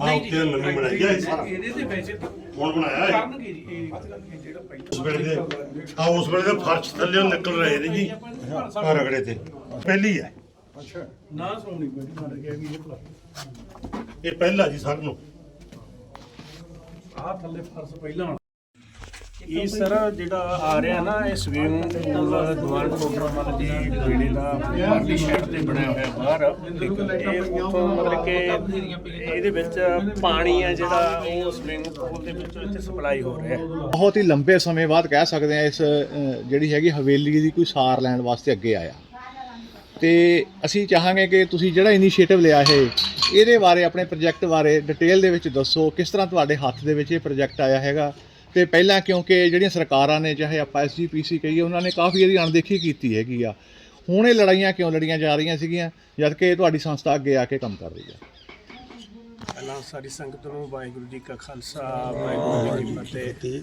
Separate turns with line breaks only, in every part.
ਹਾਂ ਉੱਤੇ ਨਵੀਂ ਬਣਾਈ ਹੈ ਇਹ ਸਾਰਾ।
ਇਹਦੇ ਤੇ ਵੈਸੇ ਤਾਂ
ਹੁਣ ਬਣਾਇਆ ਹੈ
ਕਰਨਗੇ ਜੀ ਇਹ ਜਿਹੜਾ
ਉਸ ਵੇਲੇ ਦੇ ਆ ਉਸ ਵੇਲੇ ਦੇ ਫਰਸ਼ ਥੱਲੇ ਨਿਕਲ ਰਹੇ ਨੇ ਜੀ। ਆ ਰਗੜੇ ਤੇ। ਪਹਿਲੀ ਹੈ
ਨਾ ਸੋਣੀ ਕੋਈ ਮੰਨ ਗਿਆ ਵੀ ਇਹ ਭਲਾ।
ਇਹ ਪਹਿਲਾ ਜੀ ਸਭ ਨੂੰ।
ਆਹ ਥੱਲੇ ਫਰਸ਼ ਪਹਿਲਾਂ।
ਇਹ ਸਰ ਜਿਹੜਾ ਆ ਰਿਹਾ ਨਾ, ਇਹ ਸਵੀਮਿੰਗ ਪੂਲ ਦੁਆਰ ਪ੍ਰੋਗਰਾਮ ਦੀ ਬੇੜੇ ਦਾ ਪਾਰਟੀ ਸ਼ੈਡ ਤੇ ਬਣਿਆ ਹੋਇਆ ਬਾਹਰ। ਇਹ ਉੱਥੋਂ ਮਤਲਬ ਕਿ ਇਹਦੇ ਵਿੱਚ ਪਾਣੀ ਹੈ ਜਿਹੜਾ, ਉਹ ਸਵੀਮਿੰਗ ਪੂਲ ਦੇ ਵਿੱਚੋਂ ਇੱਥੇ ਸਪਲਾਈ ਹੋ ਰਿਹਾ।
ਬਹੁਤ ਹੀ ਲੰਬੇ ਸਮੇਂ ਬਾਅਦ ਕਹਿ ਸਕਦੇ ਆ ਇਸ ਜਿਹੜੀ ਹੈਗੀ ਹਵੇਲੀ ਦੀ ਕੋਈ ਸਾਰ ਲੈਣ ਵਾਸਤੇ ਅੱਗੇ ਆਇਆ। ਤੇ ਅਸੀਂ ਚਾਹਾਂਗੇ ਕਿ ਤੁਸੀਂ ਜਿਹੜਾ ਇਨੀਸ਼ੀਏਟਿਵ ਲਿਆ ਹੈ ਇਹਦੇ ਬਾਰੇ, ਆਪਣੇ ਪ੍ਰੋਜੈਕਟ ਬਾਰੇ ਡਿਟੇਲ ਦੇ ਵਿੱਚ ਦੱਸੋ, ਕਿਸ ਤਰ੍ਹਾਂ ਤੁਹਾਡੇ ਹੱਥ ਦੇ ਵਿੱਚ ਇਹ ਪ੍ਰੋਜੈਕਟ ਆਇਆ ਹੈਗਾ ਤੇ ਪਹਿਲਾਂ ਕਿਉਂਕਿ ਜਿਹੜੀਆਂ ਸਰਕਾਰਾਂ ਨੇ, ਚਾਹੇ ਆਪਾਂ ਐਸਜੀਪੀਸੀ ਕਹੀਏ, ਉਹਨਾਂ ਨੇ ਕਾਫੀ ਇਹਦੀ ਅਣਦੇਖੀ ਕੀਤੀ ਹੈਗੀ ਆ। ਹੁਣ ਇਹ ਲੜਾਈਆਂ ਕਿਉਂ ਲੜੀਆਂ ਜਾ ਰਹੀਆਂ ਸੀਗੀਆਂ? ਜਦ ਕਿ ਤੁਹਾਡੀ ਸੰਸਥਾ ਅੱਗੇ ਆ ਕੇ ਕੰਮ ਕਰ ਰਹੀ ਹੈ।
ਪਹਿਲਾਂ ਸਾਰੀ ਸੰਗਤ ਨੂੰ ਵਾਹਿਗੁਰੂ ਜੀ ਕਾ ਖਾਲਸਾ, ਵਾਹਿਗੁਰੂ ਜੀ ਕੀ ਫਤਿਹ।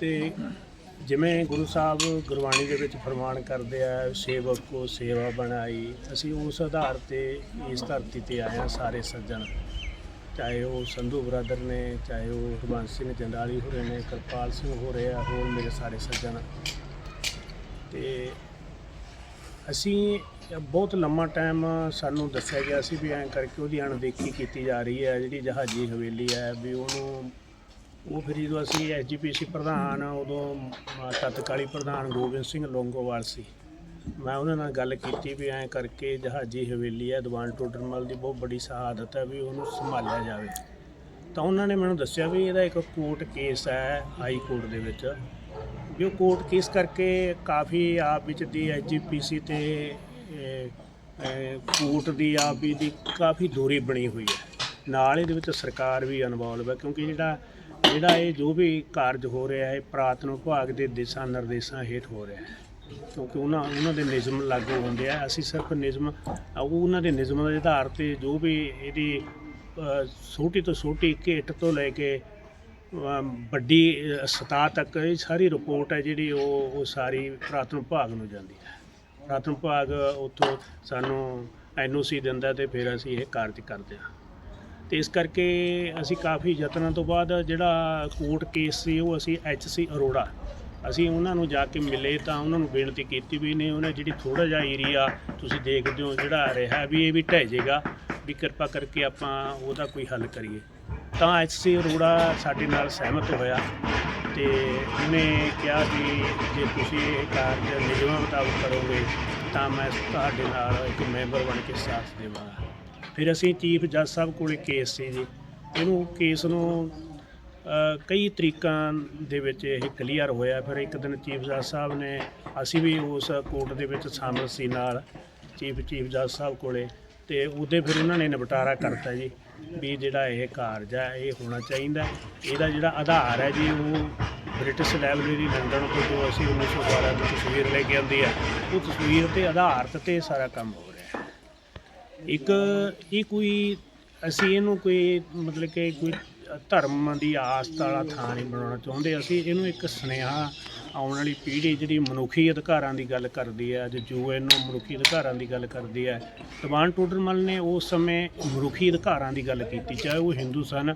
ਤੇ ਜਿਵੇਂ ਗੁਰੂ ਸਾਹਿਬ ਗੁਰਬਾਣੀ ਦੇ ਵਿੱਚ ਫਰਮਾਨ ਕਰਦੇ ਆ, ਸੇਵਕ ਕੋ ਸੇਵਾ ਬਣਾਈ, ਅਸੀਂ ਉਸ ਆਧਾਰ ਤੇ ਇਸ ਧਰਤੀ ਤੇ ਆਏ ਹਾਂ ਸਾਰੇ ਸੱਜਣ। ਚਾਹੇ ਉਹ ਸੰਧੂ ਬਰਾਦਰ ਨੇ ਚਾਹੇ ਉਹ ਹਰਬੰਸ ਸਿੰਘ ਜੰਡਾਲੀ ਹੋਰੇ ਨੇ ਕਿਰਪਾਲ ਸਿੰਘ ਹੋ ਰਹੇ ਆ ਹੋਰ ਮੇਰੇ ਸਾਰੇ ਸੱਜਣ। ਤੇ ਅਸੀਂ ਬਹੁਤ ਲੰਮਾ ਟਾਈਮ ਸਾਨੂੰ ਦੱਸਿਆ ਗਿਆ ਸੀ ਵੀ ਐਂ ਕਰਕੇ ਉਹਦੀ ਅਣਦੇਖੀ ਕੀਤੀ ਜਾ ਰਹੀ ਹੈ ਜਿਹੜੀ ਜਹਾਜੀ ਹਵੇਲੀ ਹੈ ਵੀ ਉਹਨੂੰ ਉਹ ਫਿਰ ਜਦੋਂ ਅਸੀਂ ਐਸਜੀਪੀਸੀ ਪ੍ਰਧਾਨ ਉਦੋਂ ਅ, ਤਤਕਾਲੀ ਪ੍ਰਧਾਨ ਗੋਬਿੰਦ ਸਿੰਘ ਲੋਂਗੋਵਾਲ ਸੀ। ਮੈਂ ਉਹਨਾਂ ਨਾਲ ਗੱਲ ਕੀਤੀ ਵੀ ਐਂ ਕਰਕੇ ਜਹਾਜੀ ਹਵੇਲੀ ਹੈ ਦੀਵਾਨ ਟੋਡਰਮਲ ਦੀ ਬਹੁਤ ਬੜੀ ਸ਼ਹਾਦਤ ਹੈ ਵੀ ਉਹਨੂੰ ਸੰਭਾਲਿਆ ਜਾਵੇ। ਤਾਂ ਉਹਨਾਂ ਨੇ ਮੈਨੂੰ ਦੱਸਿਆ ਵੀ ਇਹਦਾ ਇੱਕ ਕੋਰਟ ਕੇਸ ਹੈ ਹਾਈ ਕੋਰਟ ਦੇ ਵਿੱਚ। ਵੀ ਉਹ ਕੋਰਟ ਕੇਸ ਕਰਕੇ ਕਾਫੀ ਆਪ ਵਿੱਚ ਦੀ ਐਸਜੀਪੀਸੀ ਤੇ ਅਹ, ਅਹ, ਕੋਰਟ ਦੀ ਆਪ ਵੀ ਦੀ ਕਾਫੀ ਦੂਰੀ ਬਣੀ ਹੋਈ ਹੈ। ਨਾਲ ਇਹਦੇ ਵਿੱਚ ਸਰਕਾਰ ਵੀ ਇਨਵੋਲਵ ਹੈ ਕਿਉਂਕਿ ਜਿਹੜਾ ਜਿਹੜਾ ਇਹ ਜੋ ਵੀ ਕਾਰਜ ਹੋ ਰਿਹਾ ਹੈ ਪ੍ਰਾਤਨ ਵਿਭਾਗ ਦੇ ਦਿਸ਼ਾ ਨਿਰਦੇਸ਼ਾਂ ਹੇਠ ਹੋ ਰਿਹਾ ਹੈ। ਕਿਉਂਕਿ ਉਹਨਾਂ ਉਹਨਾਂ ਦੇ ਨਿਯਮ ਲਾਗੂ ਹੁੰਦੇ ਆ। ਅਸੀਂ ਸਿਰਫ ਨਿਯਮ ਉਹਨਾਂ ਦੇ ਨਿਯਮਾਂ ਦੇ ਆਧਾਰ ਤੇ ਜੋ ਵੀ ਇਹਦੀ ਛੋਟੀ ਤੋਂ ਛੋਟੀ ਘੇਟ ਤੋਂ ਲੈ ਕੇ ਵੱਡੀ ਅਹ, ਤੱਕ ਇਹ ਸਾਰੀ ਰਿਪੋਰਟ ਹੈ ਜਿਹੜੀ ਉਹ ਉਹ ਸਾਰੀ ਪ੍ਰਾਤਨ ਵਿਭਾਗ ਨੂੰ ਜਾਂਦੀ ਹੈ। ਪ੍ਰਾਤਨ ਵਿਭਾਗ ਉੱਥੋਂ ਸਾਨੂੰ ਐਨਓਸੀ ਦਿੰਦਾ ਤੇ ਫਿਰ ਅਸੀਂ ਇਹ ਕਾਰਜ ਕਰਦੇ ਹਾਂ। ਤੇ ਇਸ ਕਰਕੇ ਅਸੀਂ ਕਾਫੀ ਯਤਨਾਂ ਤੋਂ ਬਾਅਦ ਜਿਹੜਾ ਕੋਰਟ ਕੇਸ ਸੀ ਉਹ ਅਸੀਂ ਐਚਸੀ ਅਰੋੜਾ ਅਸੀਂ ਉਹਨਾਂ ਨੂੰ ਜਾ ਕੇ ਮਿਲੇ ਤਾਂ ਉਹਨਾਂ ਨੂੰ ਬੇਨਤੀ ਕੀਤੀ ਵੀ ਨੇ ਉਹਨੇ ਜਿਹੜੀ ਥੋੜਾ ਜਿਹਾ ਏਰੀਆ ਤੁਸੀਂ ਦੇਖਦੇ ਹੋ ਜਿਹੜਾ ਰਿਹਾ ਵੀ ਇਹ ਵੀ ਢਹਿ ਜਾਏਗਾ, ਵੀ ਕਿਰਪਾ ਕਰਕੇ ਆਪਾਂ ਉਹਦਾ ਕੋਈ ਹੱਲ ਕਰੀਏ। ਤਾਂ ਐਚਸੀ ਅਰੋੜਾ ਸਾਡੇ ਨਾਲ ਸਹਿਮਤ ਹੋਇਆ ਤੇ ਉਹਨੇ ਕਿਹਾ ਵੀ ਜੇ ਤੁਸੀਂ ਇਹ ਕਾਰਜ ਨਿਯਮਾਂ ਮੁਤਾਬਕ ਕਰੋਗੇ ਤਾਂ ਮੈਂ ਤੁਹਾਡੇ ਨਾਲ ਇੱਕ ਮੈਂਬਰ ਬਣ ਕੇ ਸਾਥ ਦੇਵਾਂਗਾ। ਫਿਰ ਅਸੀਂ ਚੀਫ ਜੱਜ ਸਾਹਿਬ ਕੋਲੇ ਕੇਸ ਸੀ ਜੀ। ਇਹਨੂੰ ਕੇਸ ਨੂੰ ਕਈ ਤਰੀਕਾਂ ਦੇ ਵਿੱਚ ਇਹ ਕਲੀਅਰ ਹੋਇਆ। ਫਿਰ ਇੱਕ ਦਿਨ ਚੀਫ ਜੱਜ ਸਾਹਿਬ ਨੇ ਅਸੀਂ ਵੀ ਉਸ ਕੋਰਟ ਦੇ ਵਿੱਚ ਸ਼ਾਮਲ ਸੀ ਨਾਲ ਚੀਫ ਚੀਫ ਜੱਜ ਸਾਹਿਬ ਕੋਲੇ ਤੇ ਉਹਦੇ ਫਿਰ ਉਹਨਾਂ ਨੇ ਨਿਪਟਾਰਾ ਕਰਤਾ ਜੀ ਵੀ ਜਿਹੜਾ ਇਹ ਕਾਰਜ ਹੈ, ਇਹ ਹੋਣਾ ਚਾਹੀਦਾ। ਇਹਦਾ ਜਿਹੜਾ ਆਧਾਰ ਹੈ ਜੀ, ਉਹ ਬ੍ਰਿਟਿਸ਼ ਲਾਇਬ੍ਰੇਰੀ ਲੰਡਨ ਤੋਂ ਜੋ ਅਸੀਂ 1912 ਦੀ ਤਸਵੀਰ ਲੈ ਕੇ ਆਂਦੀ ਹੈ ਉਹ ਤਸਵੀਰ ਤੇ ਆਧਾਰਿਤ ਤੇ ਸਾਰਾ ਕੰਮ ਹੋ ਰਿਹਾ ਹੈ। ਇੱਕ, ਇਹ ਕੋਈ ਅਸੀਂ ਇਹਨੂੰ ਕੋਈ ਮਤਲਬ ਕਿ ਕੋਈ ਧਰਮ ਦੀ ਆਸਥਾ ਵਾਲਾ ਥਾਂ ਨਹੀਂ ਬਣਾਉਣਾ ਚਾਹੁੰਦੇ। ਅਸੀਂ ਇਹਨੂੰ ਇੱਕ ਸੁਨੇਹਾ ਆਉਣ ਵਾਲੀ ਪੀੜ੍ਹੀ ਜਿਹੜੀ ਮਨੁੱਖੀ ਅਧਿਕਾਰਾਂ ਦੀ ਗੱਲ ਕਰਦੀ ਹੈ, ਅੱਜ ਯੂਐਨ ਮਨੁੱਖੀ ਅਧਿਕਾਰਾਂ ਦੀ ਗੱਲ ਕਰਦੀ ਹੈ ਦੀਵਾਨ ਟੋਡਰਮਲ ਨੇ ਉਸ ਸਮੇਂ ਮਨੁੱਖੀ ਅਧਿਕਾਰਾਂ ਦੀ ਗੱਲ ਕੀਤੀ। ਚਾਹੇ ਉਹ ਹਿੰਦੂ ਸਨ,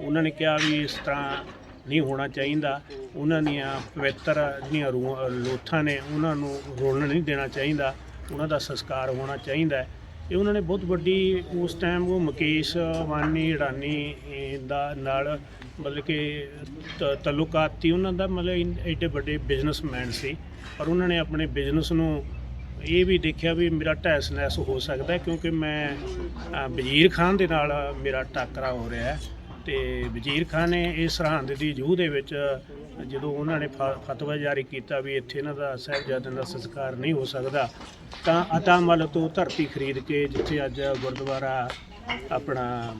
ਉਹਨਾਂ ਨੇ ਕਿਹਾ ਵੀ ਇਸ ਤਰ੍ਹਾਂ ਨਹੀਂ ਹੋਣਾ ਚਾਹੀਦਾ। ਉਹਨਾਂ ਦੀਆਂ ਪਵਿੱਤਰ ਜਿਹੜੀਆਂ ਰੂਹਾਂ, ਲੋਥਾਂ ਨੇ, ਉਹਨਾਂ ਨੂੰ ਰੋਲਣ ਨਹੀਂ ਦੇਣਾ ਚਾਹੀਦਾ। ਉਹਨਾਂ ਦਾ ਸੰਸਕਾਰ ਹੋਣਾ ਚਾਹੀਦਾ ਇਹ ਉਹਨਾਂ ਨੇ ਬਹੁਤ ਵੱਡੀ ਉਸ ਟਾਈਮ ਉਹ ਮੁਕੇਸ਼ ਅਬਾਨੀ ਅਡਾਨੀ ਦਾ ਨਾਲ ਮਤਲਬ ਕਿ ਤ- ਸੀ ਉਹਨਾਂ ਦਾ ਮਤਲਬ ਐਡੇ ਵੱਡੇ ਬਿਜ਼ਨਸਮੈਨ ਸੀ ਪਰ ਉਹਨਾਂ ਨੇ ਆਪਣੇ ਬਿਜ਼ਨਸ ਨੂੰ ਇਹ ਵੀ ਦੇਖਿਆ ਵੀ ਮੇਰਾ ਢਹਿਸ ਨਹਿਸ ਹੋ ਸਕਦਾ ਕਿਉਂਕਿ ਮੈਂ ਵਜ਼ੀਰ ਖਾਨ ਦੇ ਨਾਲ ਮੇਰਾ ਟਾਕਰਾ ਹੋ ਰਿਹਾ ਹੈ। ਤੇ ਵਜ਼ੀਰ ਖਾਨ ਨੇ ਇਸ ਸਰਹੰਦ ਦੀ ਜੂਹ ਦੇ ਵਿੱਚ ਜਦੋਂ ਉਹਨਾਂ ਨੇ ਫ- ਫਤਵਾ ਜਾਰੀ ਕੀਤਾ ਵੀ ਇੱਥੇ ਇਹਨਾਂ ਦਾ ਸਾਹਿਬਜ਼ਾਦਿਆਂ ਦਾ ਸੰਸਕਾਰ ਨਹੀਂ ਹੋ ਸਕਦਾ, ਤਾਂ ਅਤਾਮਲ ਤੋਂ ਧਰਤੀ ਖਰੀਦ ਕੇ ਜਿੱਥੇ ਅੱਜ ਗੁਰਦੁਆਰਾ ਆਪਣਾ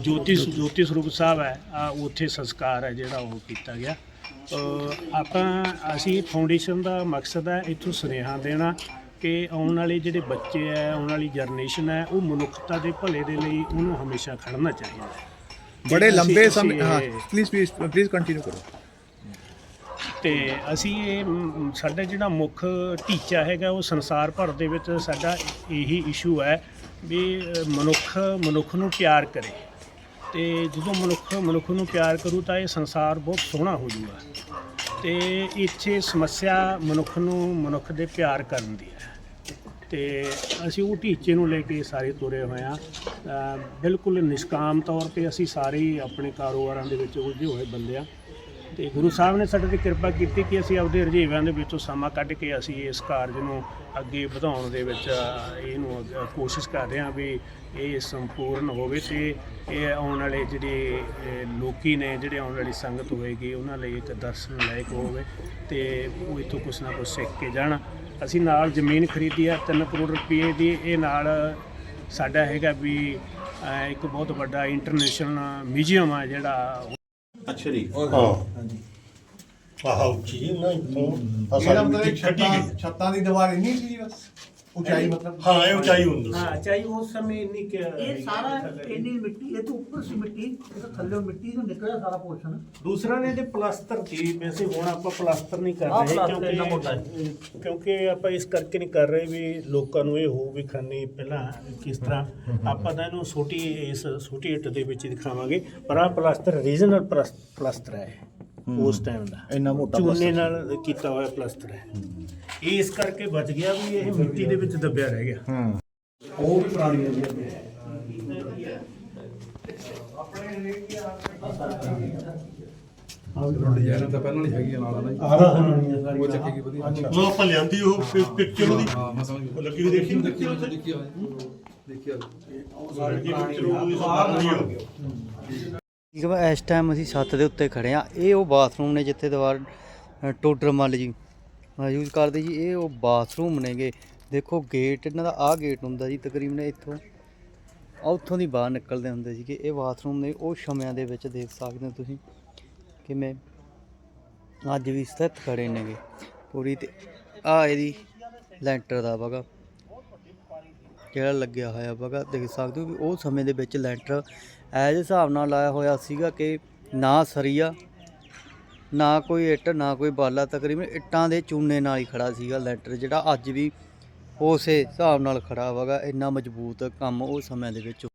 ਜੋਤੀ ਜੋਤੀ ਸਰੂਪ ਸਾਹਿਬ ਹੈ, ਆ ਉੱਥੇ ਸੰਸਕਾਰ ਹੈ ਜਿਹੜਾ ਉਹ ਕੀਤਾ ਗਿਆ। ਆਪਾਂ, ਅਸੀਂ ਫਾਊਂਡੇਸ਼ਨ ਦਾ ਮਕਸਦ ਹੈ ਇੱਥੋਂ ਸੁਨੇਹਾ ਦੇਣਾ ਕਿ ਆਉਣ ਵਾਲੇ ਜਿਹੜੇ ਬੱਚੇ ਹੈ, ਆਉਣ ਵਾਲੀ ਜਨਰੇਸ਼ਨ ਹੈ, ਉਹ ਮਨੁੱਖਤਾ ਦੇ ਭਲੇ ਦੇ ਲਈ ਉਹਨੂੰ ਹਮੇਸ਼ਾ ਖੜਨਾ ਚਾਹੀਦਾ ਹੈ।
ਬੜੇ ਲੰਬੇ ਸਮੇਂ ਹਾਂ ਪਲੀਜ਼ ਪਲੀਜ਼ ਪਲੀਜ਼ ਕੰਟੀਨਿਊ ਕਰੋ।
ਤੇ ਅਸੀਂ ਇਹ ਸਾਡਾ ਜਿਹੜਾ ਮੁੱਖ ਟੀਚਾ ਹੈਗਾ ਉਹ ਸੰਸਾਰ ਭਰ ਦੇ ਵਿੱਚ ਸਾਡਾ ਇਹੀ ਇਸ਼ੂ ਹੈ ਵੀ ਮਨੁੱਖ ਮਨੁੱਖ ਨੂੰ ਪਿਆਰ ਕਰੇ। ਤੇ ਜਦੋਂ ਮਨੁੱਖ ਮਨੁੱਖ ਨੂੰ ਪਿਆਰ ਕਰੂ ਤਾਂ ਇਹ ਸੰਸਾਰ ਬਹੁਤ ਸੋਹਣਾ ਹੋ ਜਾਊਗਾ ਤੇ ਇੱਥੇ ਸਮੱਸਿਆ ਮਨੁੱਖ ਨੂੰ ਮਨੁੱਖ ਦੇ ਪਿਆਰ ਕਰਨ ਦੀ ਹੈ। ਤੇ ਅਸੀਂ ਉਹ ਟੀਚੇ ਨੂੰ ਲੈ ਕੇ ਸਾਰੇ ਤੁਰੇ ਹੋਏ ਆ ਬਿਲਕੁਲ ਨਿਸ਼ਕਾਮ ਤੌਰ ਤੇ ਅਸੀਂ ਸਾਰੇ ਹੀ ਆਪਣੇ ਕਾਰੋਬਾਰਾਂ ਦੇ ਵਿੱਚ ਉਲਝੇ ਹੋਏ ਬੰਦੇ ਆ ਤੇ ਗੁਰੂ ਸਾਹਿਬ ਨੇ ਸਾਡੇ ਤੇ ਕਿਰਪਾ ਕੀਤੀ ਕਿ ਅਸੀਂ ਆਪਦੇ ਰੁਝੇਵਿਆਂ ਦੇ ਵਿੱਚੋਂ ਸਮਾਂ ਕੱਢ ਕੇ ਅਸੀਂ ਇਸ ਕਾਰਜ ਨੂੰ ਅੱਗੇ ਵਧਾਉਣ ਦੇ ਵਿੱਚ ਇਹਨੂੰ ਕੋਸ਼ਿਸ਼ ਕਰ ਰਹੇ ਹਾਂ ਵੀ ਇਹ ਸੰਪੂਰਨ ਹੋਵੇ ਤੇ ਇਹ ਆਉਣ ਵਾਲੇ ਜਿਹੜੇ ਅ, ਲੋਕੀ ਨੇ ਜਿਹੜੇ ਆਉਣ ਵਾਲੀ ਸੰਗਤ ਹੋਏਗੀ ਉਹਨਾਂ ਲਈ ਇੱਕ ਦਰਸ਼ਨ ਲਾਇਕ ਹੋਵੇ ਤੇ ਉਹ ਇੱਥੋਂ ਕੁਛ ਨਾ ਕੁਛ ਸਿੱਖ ਕੇ ਜਾਣ। ਅਸੀਂ ਨਾਲ ਜ਼ਮੀਨ ਖਰੀਦੀ ਆ 3 ਕਰੋੜ ਰੁਪਏ ਦੀ ਇਹ ਨਾਲ ਸਾਡਾ ਹੈਗਾ ਵੀ ਇੱਕ ਬਹੁਤ ਵੱਡਾ ਇੰਟਰਨੈਸ਼ਨਲ ਮਿਊਜ਼ੀਅਮ ਆ ਜਿਹੜਾ।
ਅੱਛਾ ਜੀ।
ਹਾਂ। ਆਹ। ਉੱਚੀ ਜੀ ਨਾ ਇੱਥੋਂ
ਛੱਤਾਂ
ਗਈ।
ਛੱਤਾਂ ਦੀ ਦੀਵਾਰ ਇੰਨੀ ਸੀ ਬਸ। ਉਚਾਈ ਮਤਲਬ
ਹਾਂ ਇਹ ਉਚਾਈ ਹੁੰਦੀ ਸੀ।
ਹਾਂ ਚਾਹੀ ਉਸ ਸਮੇਂ ਇੰਨੀ ਕਿ
ਇਹ ਸਾਰਾ ਇੰਨੀ ਮਿੱਟੀ ਇਹ ਤੋਂ ਉੱਪਰ ਸੀ ਮਿੱਟੀ ਇਹ ਤਾਂ ਥੱਲੇ ਮਿੱਟੀ ਤੋਂ ਨਿਕਲਿਆ ਸਾਰਾ ਪੋਰਸ਼ਨ।
ਦੂਸਰਾ ਨੇ ਤੇ ਪਲਾਸਟਰ ਦੀ ਵੈਸੇ ਹੁਣ ਆਪਾਂ ਪਲਾਸਟਰ ਨਹੀਂ ਕਰ ਰਹੇ
ਪਲਾਸਟਰ ਇੰਨਾ ਮੋਟਾ
ਕਿਉਂਕਿ ਕਿਉਂਕਿ ਆਪਾਂ ਇਸ ਕਰਕੇ ਨਹੀਂ ਕਰ ਰਹੇ ਵੀ ਲੋਕਾਂ ਨੂੰ ਇਹ ਹੋ ਵੀ ਖਾਨੀ ਪਹਿਲਾਂ ਕਿਸ ਤਰ੍ਹਾਂ ਆਪਾਂ ਤਾਂ ਇਹਨੂੰ ਛੋਟੀ ਇਸ ਛੋਟੀ ਇੱਟ ਦੇ ਵਿੱਚ ਦਿਖਾਵਾਂਗੇ ਪਰ ਆਹ ਪਲਾਸਟਰ ਰੀਜਨਲ ਪਲਾਸਟਰ ਹੈ ਉਸ ਟਾਈਮ ਦਾ।
ਇੰਨਾ ਮੋਟਾ
ਚੂਨੇ ਨਾਲ ਕੀਤਾ ਹੋਇਆ ਪਲਾਸਟਰ ਹੈ। ਇਹ ਇਸ ਕਰਕੇ ਬਚ ਗਿਆ ਵੀ ਇਹ ਮਿੱਟੀ ਦੇ ਵਿੱਚ ਦੱਬਿਆ ਰਹਿ ਗਿਆ।
ਹੂੰ।
ਉਹ ਵੀ ਪੁਰਾਣੀ ਹੈ
ਡਿਜ਼ਾਈਨ ਤਾਂ ਪਹਿਲਾਂ ਨਹੀਂ ਹੈਗੀ ਆ ਨਾਲ ਨਾ
ਆਰਾ ਹੋਣੀ ਹੈ। ਸਾਰੀ
ਉਹ ਚੱਕੇਗੀ ਵਧੀਆ।
ਉਹ ਆਪਾਂ ਲਿਆਂਦੀ ਉਹ ਪਿਕਚਰ ਉਹਦੀ।
ਹਾਂ ਮੈਂ ਸਮਝ
ਉਹ ਲੱਗੀ ਦੇਖੀ?
ਦੇਖੀ ਦੇਖੀ ਦੇਖੀ ਹੋਈ।
ਲੱਗੀ ਪਿਕਚਰ ਉਹਦੀ ਸਭ ਬਣੀ ਹੋ।
ਠੀਕ ਹੈ ਇਸ ਟਾਈਮ ਅਸੀਂ ਛੱਤ ਦੇ ਉੱਤੇ ਖੜੇ ਆ ਇਹ ਉਹ ਬਾਥਰੂਮ ਨੇ ਜਿੱਥੇ ਦੀਵਾਰ ਅ, ਟੋਡਰ ਮੱਲ ਜੀ। ਯੂਜ਼ ਕਰਦੇ ਜੀ ਇਹ ਉਹ ਬਾਥਰੂਮ ਨੇਗੇ। ਦੇਖੋ ਗੇਟ ਇਹਨਾਂ ਦਾ ਆਹ ਗੇਟ ਹੁੰਦਾ ਜੀ ਤਕਰੀਬਨ ਇੱਥੋਂ ਆਹ ਉੱਥੋਂ ਦੀ ਬਾਹਰ ਨਿਕਲਦੇ ਹੁੰਦੇ ਸੀਗੇ। ਇਹ ਬਾਥਰੂਮ ਨੇ ਉਹ ਸਮਿਆਂ ਦੇ ਵਿੱਚ ਦੇਖ ਸਕਦੇ ਹੋ ਤੁਸੀਂ ਕਿਵੇਂ ਅੱਜ ਵੀ ਸਥਿਤ ਖੜੇ ਨੇਗੇ। ਪੂਰੀ ਤੇ ਆ ਇਹਦੀ ਲੈਂਟਰ ਦਾ ਵਗਾ ਜਿਹੜਾ ਲੱਗਿਆ ਹੋਇਆ ਵਗਾ ਦੇਖ ਸਕਦੇ ਹੋ ਵੀ ਉਹ ਸਮੇਂ ਦੇ ਵਿੱਚ ਲੈਂਟਰ ਐਜ ਹਿਸਾਬ ਨਾਲ ਲਾਇਆ ਹੋਇਆ ਸੀਗਾ ਕਿ ਨਾ ਸਰੀਆ, ਨਾ ਕੋਈ ਇੱਟ, ਨਾ ਕੋਈ ਬਾਲਾ, ਤਕਰੀਬਨ ਇੱਟਾਂ ਦੇ ਚੂਨੇ ਨਾਲ ਹੀ ਖੜਾ ਸੀਗਾ ਲੈਂਟਰ, ਜਿਹੜਾ ਅੱਜ ਵੀ ਉਸੇ ਹਿਸਾਬ ਨਾਲ ਖੜਾ ਵਗਾ ਇੰਨਾ ਮਜ਼ਬੂਤ ਕੰਮ ਉਹ ਸਮੇਂ ਦੇ ਵਿੱਚ